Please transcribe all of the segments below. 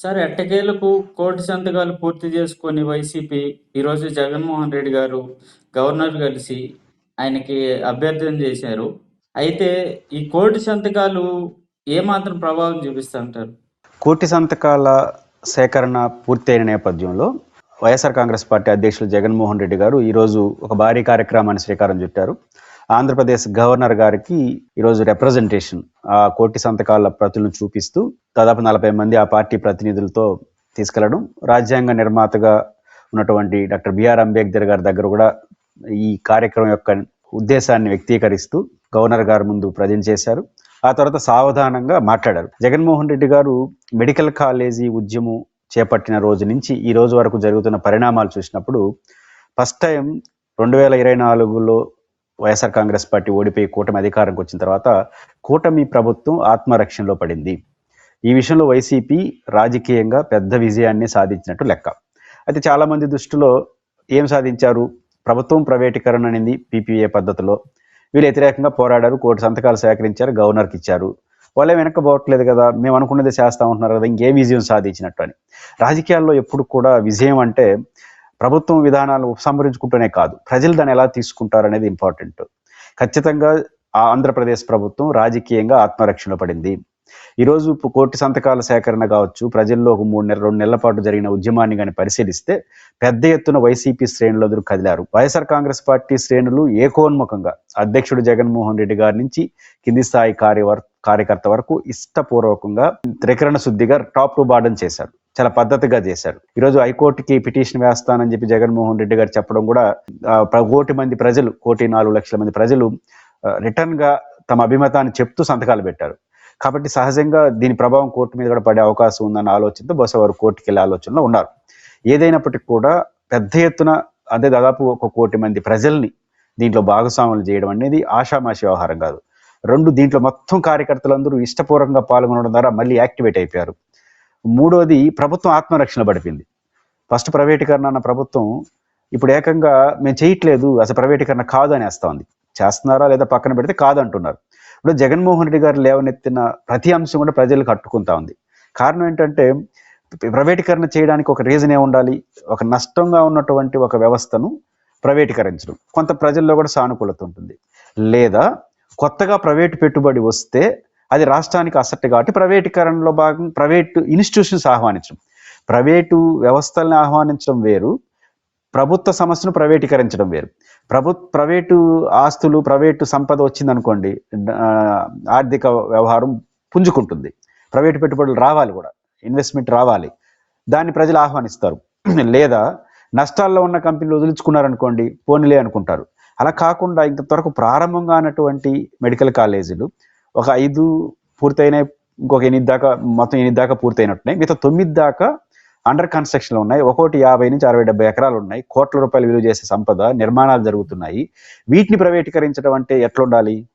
Sir ఎట్టకేలకు కోటి సంతకాలు పూర్తి చేసుకొని వైసీపీ ఈరోజు జగన్మోహన్ రెడ్డి గారు గవర్నర్ కలిసి ఆయనకి అభ్యర్థన చేశారు. అయితే ఈ కోటి సంతకాలు ఏమాత్రం ప్రభావం చూపిస్తుంటారు? కోటి సంతకాల సేకరణ పూర్తయిన నేపథ్యంలో వైఎస్ఆర్ కాంగ్రెస్ పార్టీ అధ్యక్షులు జగన్మోహన్ రెడ్డి గారు ఈరోజు ఒక భారీ కార్యక్రమాన్ని శ్రీకారం చుట్టారు. ఆంధ్రప్రదేశ్ గవర్నర్ గారికి ఈరోజు రిప్రజెంటేషన్ ఆ కోటి సంతకాల ప్రతులను చూపిస్తూ దాదాపు నలభై మంది ఆ పార్టీ ప్రతినిధులతో తీసుకెళ్ళడం. రాజ్యాంగ నిర్మాతగా ఉన్నటువంటి డాక్టర్ బిఆర్ అంబేద్కర్ గారి దగ్గర కూడా ఈ కార్యక్రమం యొక్క ఉద్దేశాన్ని వ్యక్తీకరిస్తూ గవర్నర్ గారి ముందు ప్రజెంట్ చేశారు. ఆ తర్వాత సావధానంగా మాట్లాడారు. జగన్మోహన్ రెడ్డి గారు మెడికల్ కాలేజీ ఉద్యమం చేపట్టిన రోజు నుంచి ఈ రోజు వరకు జరుగుతున్న పరిణామాలు చూసినప్పుడు ఫస్ట్ టైం రెండు వేల ఇరవై నాలుగులో వైఎస్ఆర్ కాంగ్రెస్ పార్టీ ఓడిపోయి కూటమి అధికారంకి వచ్చిన తర్వాత కూటమి ప్రభుత్వం ఆత్మరక్షణలో పడింది. ఈ విషయంలో వైసీపీ రాజకీయంగా పెద్ద విజయాన్ని సాధించినట్టు లెక్క. అయితే చాలా మంది దృష్టిలో ఏం సాధించారు? ప్రభుత్వం ప్రైవేటీకరణ అనేది పీపీఏ పద్ధతిలో. వీళ్ళు వ్యతిరేకంగా పోరాడారు కోటి సంతకాలు సేకరించారు గవర్నర్కి ఇచ్చారు. వాళ్ళే వెనక్కపోవట్లేదు కదా మేము అనుకున్నది చేస్తా ఉంటున్నారు కదా ఇంకే విజయం సాధించినట్టు అని. రాజకీయాల్లో ఎప్పుడు కూడా విజయం అంటే ప్రభుత్వం విధానాలు ఉపసంహరించుకుంటూనే కాదు. ప్రజలు దాన్ని ఎలా తీసుకుంటారు అనేది ఇంపార్టెంట్. ఖచ్చితంగా ఆ ఆంధ్రప్రదేశ్ ప్రభుత్వం రాజకీయంగా ఆత్మరక్షణ పడింది. ఈరోజు కోటి సంతకాల సేకరణ కావచ్చు ప్రజల్లో ఒక మూడు నెలల రెండు నెలల పాటు జరిగిన ఉద్యమాన్ని కానీ పరిశీలిస్తే పెద్ద ఎత్తున వైసీపీ శ్రేణులు ఎదురు కదిలారు. వైఎస్ఆర్ కాంగ్రెస్ పార్టీ శ్రేణులు ఏకోన్ముఖంగా అధ్యక్షుడు జగన్మోహన్ రెడ్డి గారి నుంచి కింది స్థాయి కార్యవర్ కార్యకర్త వరకు ఇష్టపూర్వకంగా త్రికరణ శుద్ధిగా టాప్ టు బాటం చేశారు. చాలా పద్ధతిగా చేశారు ఈరోజు హైకోర్టుకి పిటిషన్ వేస్తానని చెప్పి జగన్మోహన్ రెడ్డి గారు చెప్పడం కూడా కోటి మంది ప్రజలు కోటి నాలుగు లక్షల మంది ప్రజలు రిటర్న్గా తమ అభిమతాన్ని చెప్తూ సంతకాలు పెట్టారు. కాబట్టి సహజంగా దీని ప్రభావం కోర్టు మీద కూడా పడే అవకాశం ఉందన్న ఆలోచనతో బహుశా వారు కోర్టుకి వెళ్ళే ఆలోచనలో ఉన్నారు. ఏదైనప్పటికీ కూడా పెద్ద ఎత్తున అదే దాదాపు ఒక కోటి మంది ప్రజల్ని దీంట్లో భాగస్వాములు చేయడం అనేది ఆషామాషి వ్యవహారం కాదు. రెండు దీంట్లో మొత్తం కార్యకర్తలందరూ ఇష్టపూర్వకంగా పాల్గొనడం ద్వారా మళ్ళీ యాక్టివేట్ అయిపోయారు. మూడోది ప్రభుత్వం ఆత్మరక్షణ పడిపోయింది. ఫస్ట్ ప్రైవేటీకరణ అన్న ప్రభుత్వం ఇప్పుడు ఏకంగా మేము చేయట్లేదు అసలు ప్రైవేటీకరణ కాదు అని ఉంది. చేస్తున్నారా లేదా పక్కన పెడితే కాదంటున్నారు ఇప్పుడు జగన్మోహన్ రెడ్డి గారు లేవనెత్తిన ప్రతి అంశం కూడా ప్రజలకు కట్టుకుంటా ఉంది. కారణం ఏంటంటే ప్రైవేటీకరణ చేయడానికి ఒక రీజన్ ఏ ఉండాలి? ఒక నష్టంగా ఉన్నటువంటి ఒక వ్యవస్థను ప్రైవేటీకరించడం. కొంత ప్రజల్లో కూడా సానుకూలత ఉంటుంది. లేదా కొత్తగా ప్రైవేటు పెట్టుబడి వస్తే అది రాష్ట్రానికి అసెట్ కాబట్టి ప్రైవేటీకరణలో భాగం ప్రైవేటు ఇన్స్టిట్యూషన్స్ ఆహ్వానించడం. ప్రైవేటు వ్యవస్థల్ని ఆహ్వానించడం వేరు ప్రభుత్వ సంస్థను ప్రైవేటీకరించడం వేరు. ప్రభు ప్రైవేటు ఆస్తులు ప్రైవేటు సంపద వచ్చిందనుకోండి ఆర్థిక వ్యవహారం పుంజుకుంటుంది. ప్రైవేటు పెట్టుబడులు రావాలి కూడా ఇన్వెస్ట్మెంట్ రావాలి. దాన్ని ప్రజలు ఆహ్వానిస్తారు. లేదా నష్టాల్లో ఉన్న కంపెనీలు వదిలించుకున్నారనుకోండి పోనీలే అనుకుంటారు. అలా కాకుండా ఇంత త్వరకు ప్రారంభంగా అన్నటువంటి మెడికల్ కాలేజీలు ఒక ఐదు పూర్తయినాయి ఇంకొక ఎనిమిది దాకా మొత్తం ఎనిమిది దాకా పూర్తయినట్టున్నాయి. మిగతా తొమ్మిది దాకా అండర్ కన్స్ట్రక్షన్లో ఉన్నాయి. ఒక్కోటి యాభై నుంచి అరవై డెబ్బై ఎకరాలు ఉన్నాయి. కోట్ల రూపాయలు విలువ చేసే సంపద నిర్మాణాలు జరుగుతున్నాయి. వీటిని ప్రైవేటీకరించడం అంటే ఎట్లుండాలి?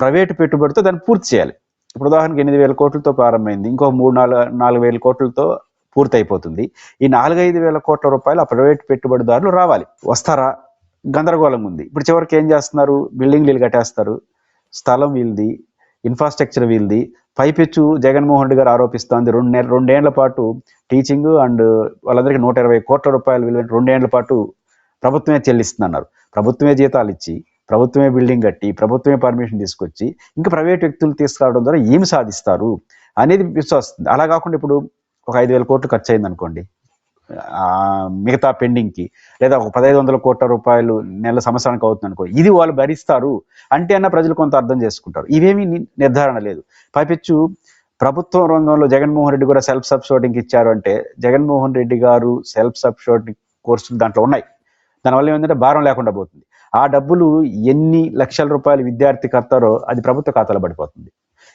ప్రైవేటు పెట్టుబడితో దాన్ని పూర్తి చేయాలి. ఇప్పుడు ఉదాహరణకి ఎనిమిది వేల కోట్లతో ప్రారంభమైంది. ఇంకో మూడు నాలుగు నాలుగు వేల కోట్లతో పూర్తయిపోతుంది. ఈ నాలుగైదు వేల కోట్ల రూపాయలు ఆ ప్రైవేట్ పెట్టుబడిదారులు రావాలి. వస్తారా? గందరగోళం ఉంది. ఇప్పుడు చివరికి ఏం చేస్తున్నారు? బిల్డింగ్లు కట్టేస్తారు. స్థలం వీళ్ళది. ఇన్ఫ్రాస్ట్రక్చర్ వీళ్ళది. పైపెచ్చు జగన్మోహన్ రెడ్డి గారు ఆరోపిస్తోంది. రెండు నెల రెండేళ్ళ పాటు టీచింగ్ అండ్ వాళ్ళందరికీ నూట ఇరవై కోట్ల రూపాయలు విలువ రెండేళ్ళ పాటు ప్రభుత్వమే చెల్లిస్తుందన్నారు. ప్రభుత్వమే జీతాలు ఇచ్చి ప్రభుత్వమే బిల్డింగ్ కట్టి ప్రభుత్వమే పర్మిషన్ తీసుకొచ్చి ఇంకా ప్రైవేట్ వ్యక్తులు తీసుకురావడం ద్వారా ఏమి సాధిస్తారు అనేది విశ్వాస్తుంది అలా కాకుండా ఇప్పుడు ఒక ఐదు వేల కోట్లు ఖర్చు అయింది అనుకోండి మిగతా పెండింగ్కి లేదా ఒక పదహైదు వందల కోట్ల రూపాయలు నెల సంవత్సరానికి అవుతుంది అనుకో ఇది వాళ్ళు భరిస్తారు. అంటే అన్న ప్రజలు కొంత అర్థం చేసుకుంటారు. ఇవేమీ నిర్ధారణ లేదు. పైపెచ్చు ప్రభుత్వం రంగంలో జగన్మోహన్ రెడ్డి కూడా సెల్ఫ్ సబ్స్టోటింగ్ ఇచ్చారు అంటే జగన్మోహన్ రెడ్డి గారు సెల్ఫ్ సబ్స్టోటింగ్ కోర్సులు దాంట్లో ఉన్నాయి. దానివల్ల ఏమంటే భారం లేకుండా పోతుంది. ఆ డబ్బులు ఎన్ని లక్షల రూపాయలు విద్యార్థి కడతారో అది ప్రభుత్వ ఖాతాలో పడిపోతుంది.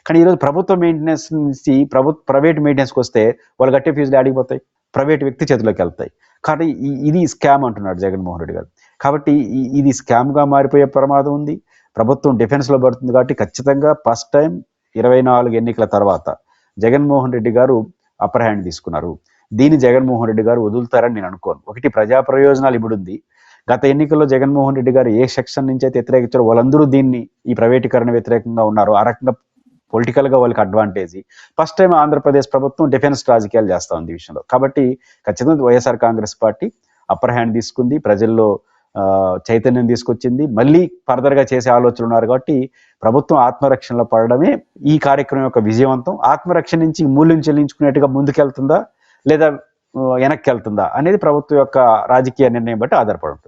కానీ ఈరోజు ప్రభుత్వ మెయింటెనెన్స్ నుంచి ప్రభుత్వ ప్రైవేట్ మెయింటెనెన్స్కి వస్తే వాళ్ళు కట్టే ఫీజులు ఆడిపోతాయి ప్రైవేట్ వ్యక్తి చేతిలోకి వెళ్తాయి. కాబట్టి ఈ- ఇది స్కామ్ అంటున్నాడు జగన్మోహన్ రెడ్డి గారు. కాబట్టి ఇది స్కామ్గా మారిపోయే ప్రమాదం ఉంది. ప్రభుత్వం డిఫెన్స్లో పడుతుంది కాబట్టి ఖచ్చితంగా ఫస్ట్ టైం ఇరవై నాలుగు ఎన్నికల తర్వాత జగన్మోహన్ రెడ్డి గారు అప్పర్ హ్యాండ్ తీసుకున్నారు. దీన్ని జగన్మోహన్ రెడ్డి గారు వదులుతారని నేను అనుకోను. ఒకటి ప్రజా ప్రయోజనాలు ఇప్పుడు ఉంది. గత ఎన్నికల్లో జగన్మోహన్ రెడ్డి గారు ఏ సెక్షన్ నుంచి అయితే వ్యతిరేకించారో వాళ్ళందరూ దీన్ని ఈ ప్రైవేటీకరణ వ్యతిరేకంగా ఉన్నారు. ఆ రకంగా పొలిటికల్గా వాళ్ళకి అడ్వాంటేజ్ ఫస్ట్ టైం ఆంధ్రప్రదేశ్ ప్రభుత్వం డిఫెన్స్ రాజకీయాలు చేస్తూ ఉంది విషయంలో. కాబట్టి ఖచ్చితంగా YSR Congress party upper hand తీసుకుంది. ప్రజల్లో చైతన్యం తీసుకొచ్చింది. మళ్ళీ ఫర్దర్గా చేసే ఆలోచనలు ఉన్నారు కాబట్టి ప్రభుత్వం ఆత్మరక్షణలో పడడమే ఈ కార్యక్రమం యొక్క విజయవంతం. ఆత్మరక్షణ నుంచి మూల్యం చెల్లించుకునేట్టుగా ముందుకెళ్తుందా లేదా వెనక్కి వెళ్తుందా అనేది ప్రభుత్వం యొక్క రాజకీయ నిర్ణయం బట్టి ఆధారపడుతుంది